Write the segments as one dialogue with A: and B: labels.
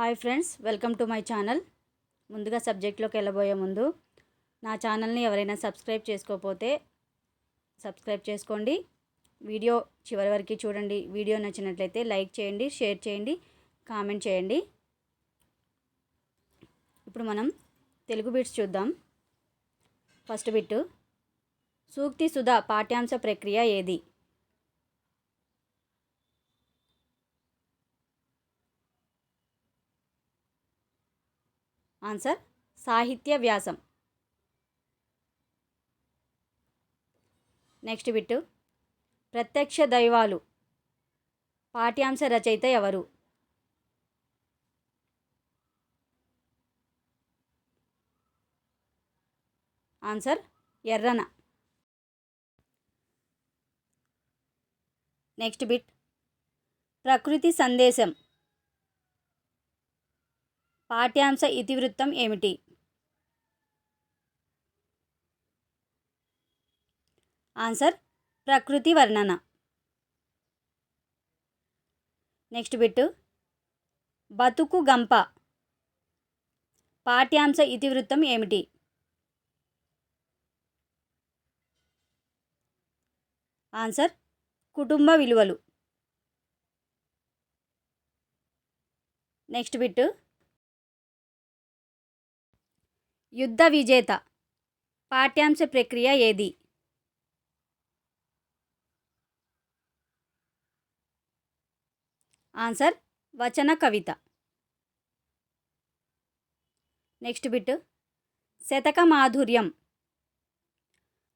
A: Hi friends welcome to my channel. ముందుగా సబ్జెక్ట్లోకి వెళ్ళబోయే ముందు నా ఛానల్ని ఎవరైనా సబ్స్క్రైబ్ చేసుకోకపోతే సబ్స్క్రైబ్ చేసుకోండి. వీడియో చివరి వరకు చూడండి. వీడియో నచ్చినట్లయితే లైక్ చేయండి షేర్ చేయండి కామెంట్ చేయండి. ఇప్పుడు మనం తెలుగు బిట్స్ చూద్దాం. ఫస్ట్ బిట్ సూక్తి సుధా పాఠ్యాంశ ప్రక్రియ ఏది? ఆన్సర్ సాహిత్య వ్యాసం. నెక్స్ట్ బిట్టు ప్రత్యక్ష దైవాలు. పాఠ్యాంశ రచయిత ఎవరు? ఆన్సర్ ఎర్రన. నెక్స్ట్ బిట్ ప్రకృతి సందేశం. పాఠ్యాంశ ఇతివృత్తం ఏమిటి? ఆన్సర్ ప్రకృతి వర్ణన. నెక్స్ట్ బిట్టు బతుకు గంప. పాఠ్యాంశ ఇతివృత్తం ఏమిటి? ఆన్సర్ కుటుంబ విలువలు. నెక్స్ట్ బిట్టు యుద్ధ విజేత. పాఠ్యాంశ ప్రక్రియ ఏది? ఆన్సర్ వచన కవిత. నెక్స్ట్ బిట్ శతక మాధుర్యం.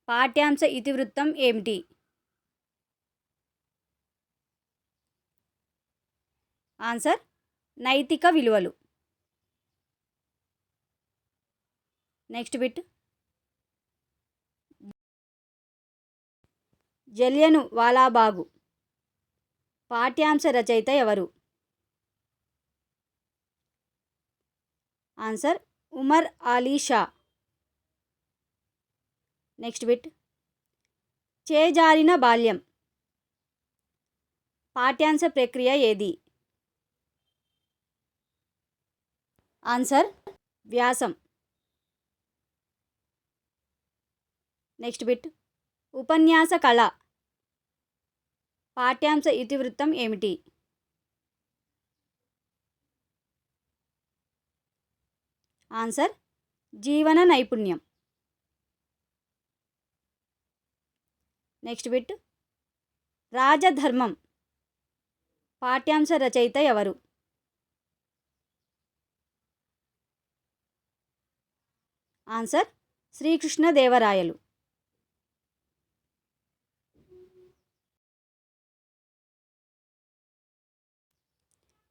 A: పాఠ్యాంశ ఇతివృత్తం ఏమిటి? ఆన్సర్ నైతిక విలువలు. Next bit. జలియను వాలాబాగు. పాఠ్యాంశ రచయిత ఎవరు? Answer Umar Ali Shah. Next bit. చేజారిన బాల్యం. పాఠ్యాంశ ప్రక్రియ ఏది? ఆన్సర్ వ్యాసం. Next bit. ఉపన్యాస కళ. పాఠ్యాంశ ఇతివృత్తం ఏమిటి? ఆన్సర్. జీవన నైపుణ్యం. Next bit. రాజధర్మం. పాఠ్యాంశ రచయిత ఎవరు? ఆన్సర్. శ్రీకృష్ణదేవరాయలు.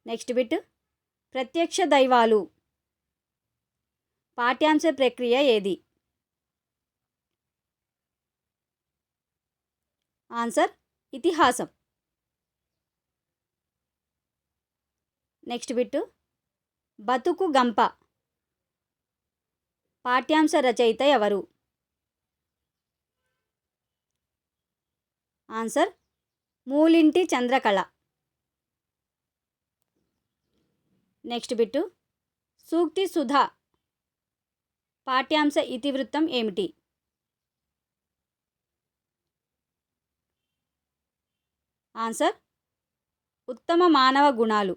A: Next bit. ప్రత్యక్ష దైవాలు. పాఠ్యాంశ ప్రక్రియ ఏది? ఆన్సర్ ఇతిహాసం. Next bit. బతుకు గంప. పాఠ్యాంశ రచయిత ఎవరు? Answer Mulinti Chandrakala. Next bit. సూక్తి సుధా. పాఠ్యాంశ ఇతివృత్తం ఏమిటి? ఆన్సర్ ఉత్తమ మానవ గుణాలు.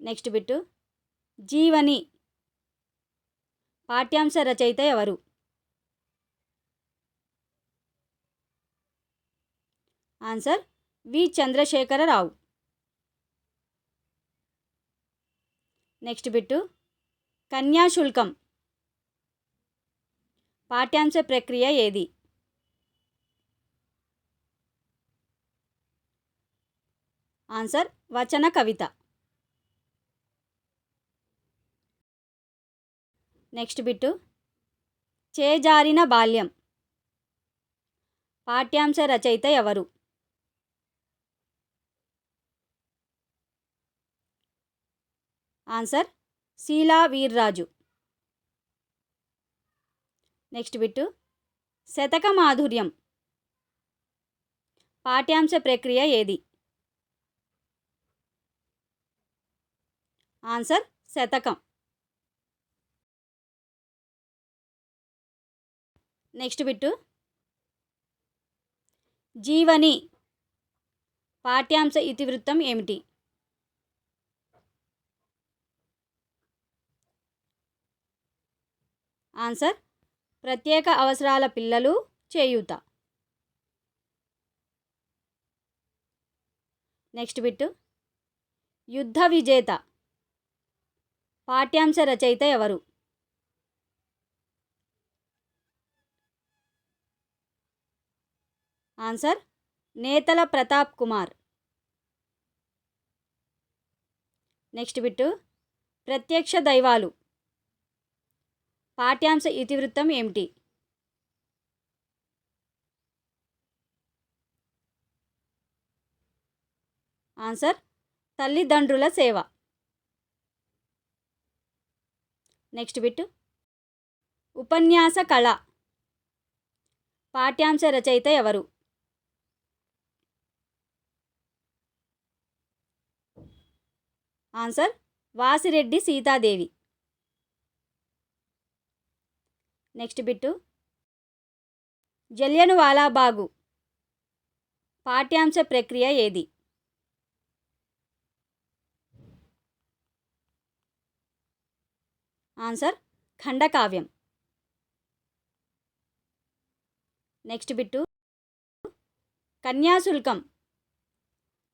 A: Next bit Jeevani. పాఠ్యాంశ రచయిత ఎవరు? Answer V. Chandrasekhararao. Next bit. Kanyasulkam. పాఠ్యాంశ ప్రక్రియ ఏది? ఆన్సర్ వచన కవిత. Next bit. చేజారిన బాల్యం. పాఠ్యాంశ రచయిత ఎవరు? Answer Sheela Veerraju. Next bit శతక మాధుర్యం. పాఠ్యాంశ ప్రక్రియ ఏది? ఆన్సర్ శతకం. నెక్స్ట్ బిట్టు జీవని పాఠ్యాంశ ఇతివృత్తం ఏమిటి? ఆన్సర్ ప్రత్యేక అవసరాల పిల్లలు చేయూత. నెక్స్ట్ బిట్ యుద్ధ విజేత పాఠ్యాంశ రచయిత ఎవరు? ఆన్సర్ నేతల ప్రతాప్ కుమార్. నెక్స్ట్ బిట్టు ప్రత్యక్ష దైవాలు పాఠ్యాంశ ఇతివృత్తం ఏమిటి? ఆన్సర్ తల్లిదండ్రుల సేవ. నెక్స్ట్ బిట్ ఉపన్యాస కళ. పాఠ్యాంశ రచయిత ఎవరు? Answer Vasireddy Sitadevi. Next bit. Jallianwala వాలాబాగు పాఠ్యాంశ ప్రక్రియ ఏది? ఆన్సర్ ఖండకావ్యం. Next bit. కన్యాశుల్కం.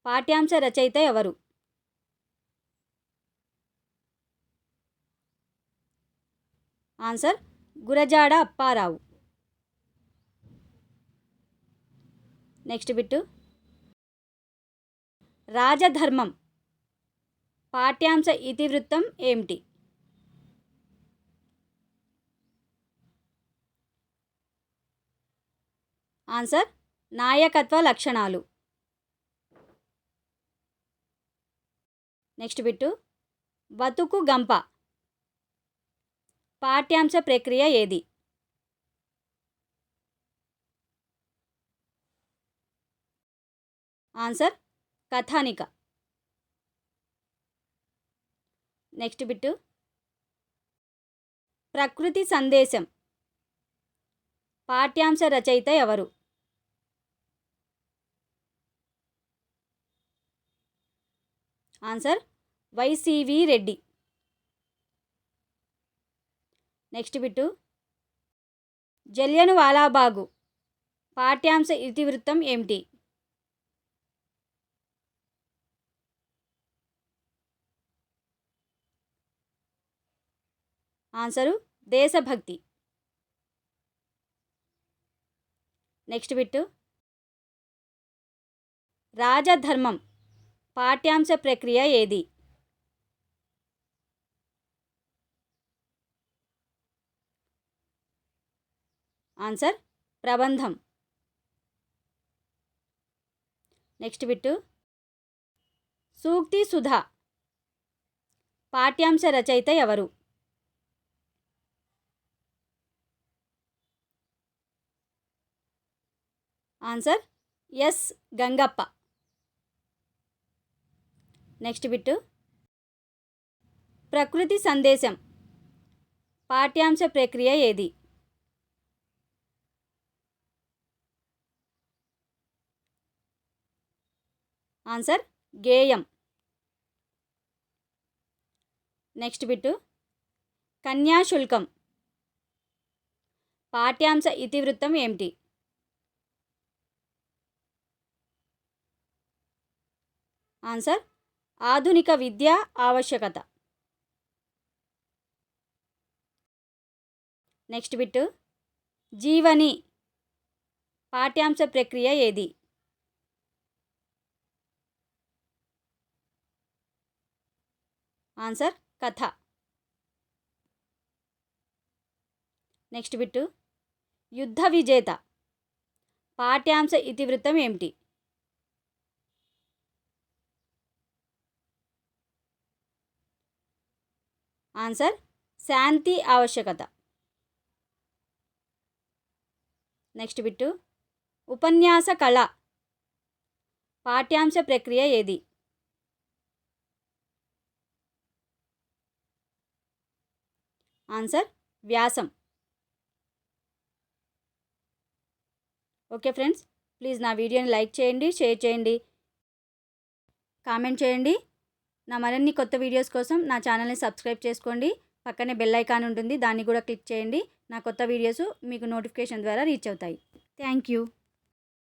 A: పాఠ్యాంశ రచయిత ఎవరు? Answer Gurajada Apparao. Next bit. రాజధర్మం. పాఠ్యాంశ ఇతివృత్తం ఏమిటి? ఆన్సర్ నాయకత్వ లక్షణాలు. Next bit. బతుకు గంప. పాఠ్యాంశ ప్రక్రియ ఏది? ఆన్సర్ కథానిక. Next bit. ప్రకృతి సందేశం. పాఠ్యాంశ రచయిత ఎవరు? Answer YCV Reddy. Next bit. Jallianwala వాలాబాగు. పాఠ్యాంశ ఇతివృత్తం ఏమిటి? ఆన్సరు దేశభక్తి. Next bit. రాజధర్మం. పాఠ్యాంశ ప్రక్రియ ఏది? ఆన్సర్ ప్రబంధం. Next bit. సూక్తి సుధా. పాఠ్యాంశ రచయిత ఎవరు? Answer S Gangappa. Next bit. ప్రకృతి సందేశం. పాఠ్యాంశ ప్రక్రియ ఏది? ఆన్సర్ గేయం. నెక్స్ట్ బిట్టు కన్యాశుల్కం పాఠ్యాంశ ఇతివృత్తం ఏమిటి? ఆన్సర్ ఆధునిక విద్య ఆవశ్యకత. Next bit Jeevani. పాఠ్యాంశ ప్రక్రియ ఏది? ఆన్సర్ కథ. Next bit. యుద్ధ విజేత. పాఠ్యాంశ ఇతివృత్తం ఏమిటి? ఆన్సర్ శాంతి ఆవశ్యకత. Next bit. ఉపన్యాస కళ. పాఠ్యాంశ ప్రక్రియ ఏది? ఆన్సర్ వ్యాసం. ఓకే ఫ్రెండ్స్ ప్లీజ్ నా వీడియోని లైక్ చేయండి షేర్ చేయండి కామెంట్ చేయండి. నా మరిన్ని కొత్త వీడియోస్ కోసం నా ఛానల్ని సబ్స్క్రైబ్ చేసుకోండి. పక్కనే బెల్ ఐకాన్ ఉంటుంది దాన్ని కూడా క్లిక్ చేయండి. నా కొత్త వీడియోస్ మీకు నోటిఫికేషన్ ద్వారా రీచ్ అవుతాయి. Thank you.